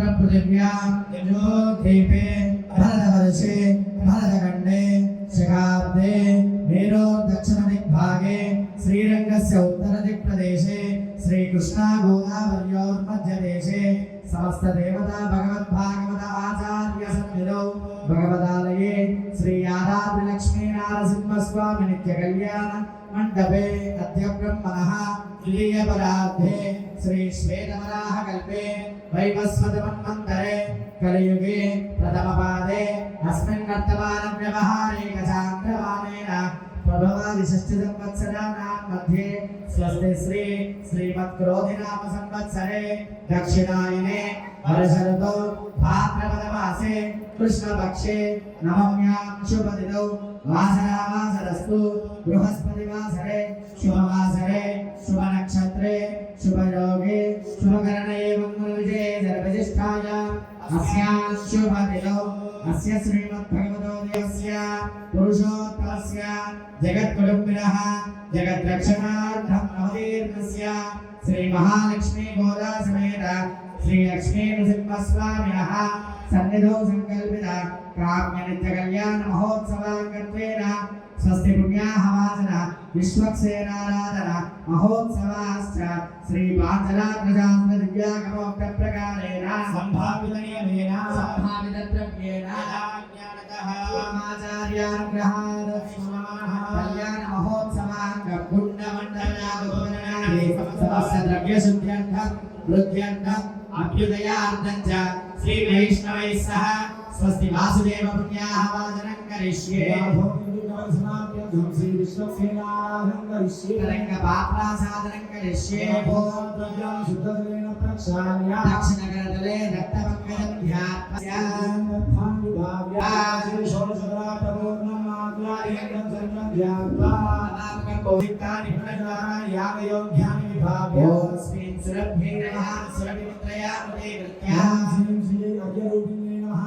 सर्वत्र पृथिव्यां द्वीपे भरतवर्षे भरतखण्डे शकाब्दे मेरोर्दक्षिणदिग्भागे श्रीरङ्गस्य उत्तरदिक्प्रदेशे श्रीकृष्णागोदावर्योर्मध्यदेशे समस्तदेवता भगवद्भागवत आचार्यसन्निधौ भगवदालये నిత్యకళ్యాణ మండపే అద్య బ్రహ్మణ తులీయపరాధే శ్రీ శ్వేతవరాహ కల్పే వైవస్వతమన్మంతరే కలియుగే ప్రథమపాదే అస్మిన్ వ్యవహారే గజాంధ్రవాణేన वर्तमानव्यवहारे गजाग्रवाणेन प्रभवादिषष्टिसंवत्सराणां मध्ये स्वस्ति श्री श्रीमत्क्रोधिनाम संवत्सरे दक्षिणायने वर्षऋतौ भाद्रपदमासे कृष्णपक्षे नवम्यां शुभदिनौ वासरावासरस्तु बृहस्पतिवासरे शुभवासरे शुभनक्षत्रे शुभयोगे शुभकरणे मङ्गलविजये सर्वजिष्ठायाम् अस्यां शुभदिनौ अस्य श्रीमद्भगवतोदयस्य पुरुषोत्तमस्य जगत्कुटुम्बिनः जगद्रक्षणार्थं नवदीर्घस्य श्रीमहालक्ष्मीगोदासमेत श्रीलक्ष्मीनृसिंहस्वामिनः सन्निधौ सङ्कल्पित काम्यनित्यकल्याणमहोत्सवाङ्गत्वेन स्वस्ति पुण्याः वासनः విశ్వక్సేనారాధన మహోత్సవాశ్చ శ్రీ బాధరాగ్రజాస్మ దివ్యాగమోక్త ప్రకారేణ సంభావిత నియమేన సంభావిత ద్రవ్యేణ ఆచార్యానుగ్రహాద కళ్యాణ మహోత్సవాంగ గుండమండలాదుపరణాది సమస్త ద్రవ్యశుద్ధ్యర్థ వృద్ధ్యర్థ అభ్యుదయార్థం చ శ్రీ వైష్ణవైः సహ स्वस्ति वासुदेव पुण्याहवाचनं करिष्ये तरङ्गपात्रासादनं करिष्ये दक्षिणकरतले दत्तपङ्कजं ध्यात्वा ओस्मिन् सुरभ्ये नमः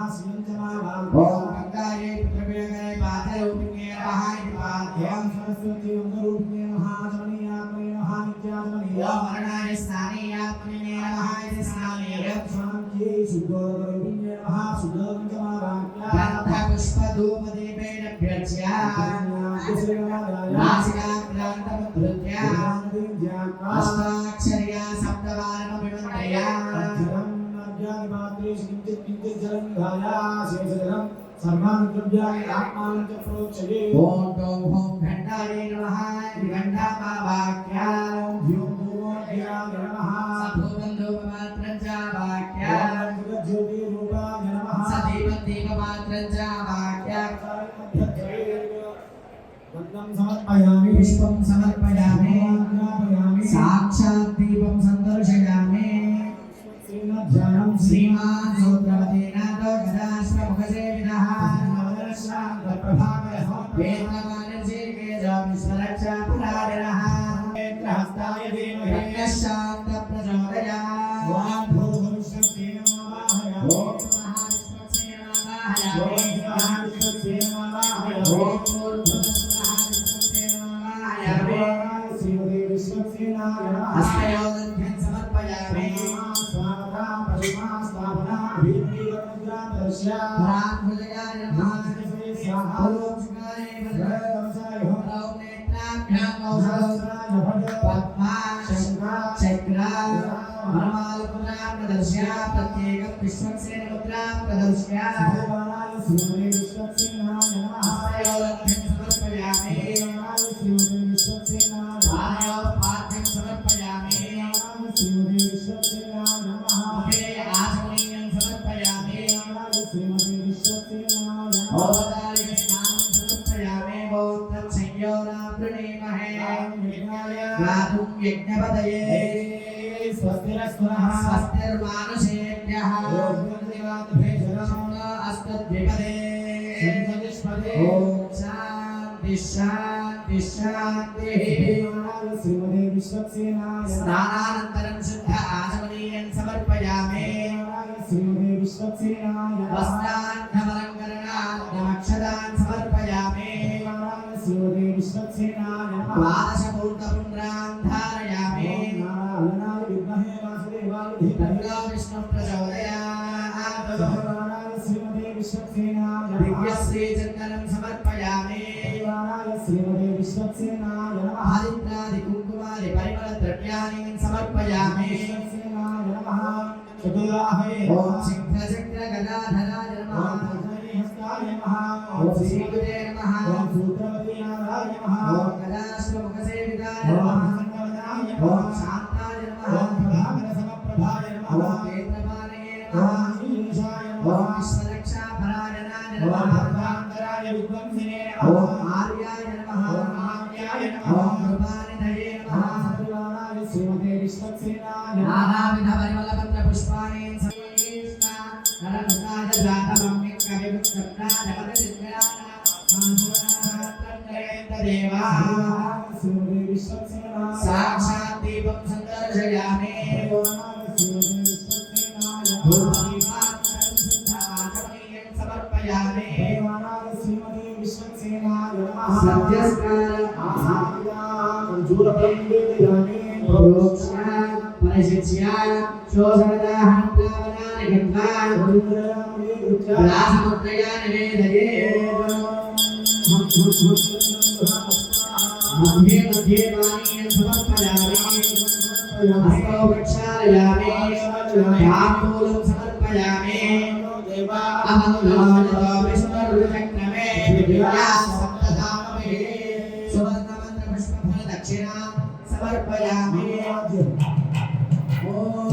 ओम गंगाये पुत्रवे गए पादे उपने रहाय पाद्यं सरस्वती अंगरूपने महाजनी आत्मने महानित्यात्मने। या मरणाय स्थाने आत्मने ने रहाय स्थाने। यम शांतिये सुगोरे उपने महासुगम कमारा गंधा पुष्प धूप दीपे नभ्यर्च्या नासिका ग्रांतम धृत्या अष्टाक्षर्या सप्तवारम विवंतया सप्तवारमभिवन्दया सर्वान् प्रोक्षये ॐ गौ हों घण्टायै नमः इति घण्टामावाक्या सभूबन्धूपमात्रं च वाक्या सदीपदीपमात्रं च वाक्या समर्पयामि पुष्पं समर्पयामि साक्षात् हस्तयोगभ्यं समर्पयामि स्वागता प्रतिमा स्थापना भीमदेवमुद्रा दर्श्या प्राणभुजगाय नमः स्वाहा लोचकाय भद्रवंसाय होराव नेत्राभ्यां कौशलस्त्राय भज पद्मा शंका चक्रा परमालपुत्रां प्रदर्श्या। प्रत्येकं विश्वक्सेन मुद्रां प्रदर्श्या भगवानाय सूर्य ఓదారికి స్నానం సమర్పయామే బౌద్ధం సంయోరామృణీమహే రాజుం యజ్ఞపదయే స్వస్తిరస్వనః స్వస్తిర్మానుషేభ్యః అష్టద్విపదే ఓం శాంతి శాంతి శాంతి స్నానానంతరం శుద్ధ ఆచమనీయం సమర్పయామే శ్రీమదే విశ్వక్సేనాయ వస్త్రాన్నవర ద్వాదశపౌర్గపుండ్రాంధారయామి విద్మహే వాసుదేవాయ విష్ణు ప్రచోదయాశ్రీమతే విశ్వక్సేనా దివ్యశ్రీ చందనం సమర్పయామి. శ్రీమతే విశ్వక్సేనా ఆదిత్యాది కుంకుమాది పరిమళ ద్రవ్యాన్ని సమర్పయామి. విశ్వక్సేనా ఓం శంఖ చక్ర ఓం కదాశ్రముఖ సేవితాయ ఓం నమః. ఓం నమః. శాంతాయ ఓం నమః. ప్రభాకర సమప్రభాయ ఓం నమః. ఓం నమః. ఓం నమః. విశ్వరక్షాపరాయణాయ ఓం నమః విద్వంసినే ఓం నమః ఆర్యాయ నమః. ఓం ఆర్యాయ ఓం నమః కృపానిధయే ఓం నమః సత్యనారాయణ శ్రీమతే విశ్వక్సేనాయ నమః. నానావిధ పరిమళపత్ర దేవా శ్రీమతే విశ్వక్సేనాయ సాక్షాత్ దీపం సందర్శయామి దేవానాయ శ్రీమతే విశ్వక్సేనాయ నమః ధూపదీపాత్రం శుద్ధ ఆచమనీయం సమర్పయామి దేవానాయ శ్రీమతే విశ్వక్సేనాయ నమః సత్యస్కారం మంజూరబ్రహ్మేదియామి ప్రోక్ష పరిశిష్య శోషణదాహం ప్లావనాని గత్వా రాసముద్రయా నివేదయే मध्ये मध्ये पानीयं समर्पयामि हस्तौ प्रक्षालयामि ताम्बूलं समर्पयामि अहं नमो विष्णुर्चक्रमे दिव्याः सप्तधामभिः सुवर्णमन्त्रपुष्पफलदक्षिणां समर्पयामि ॐ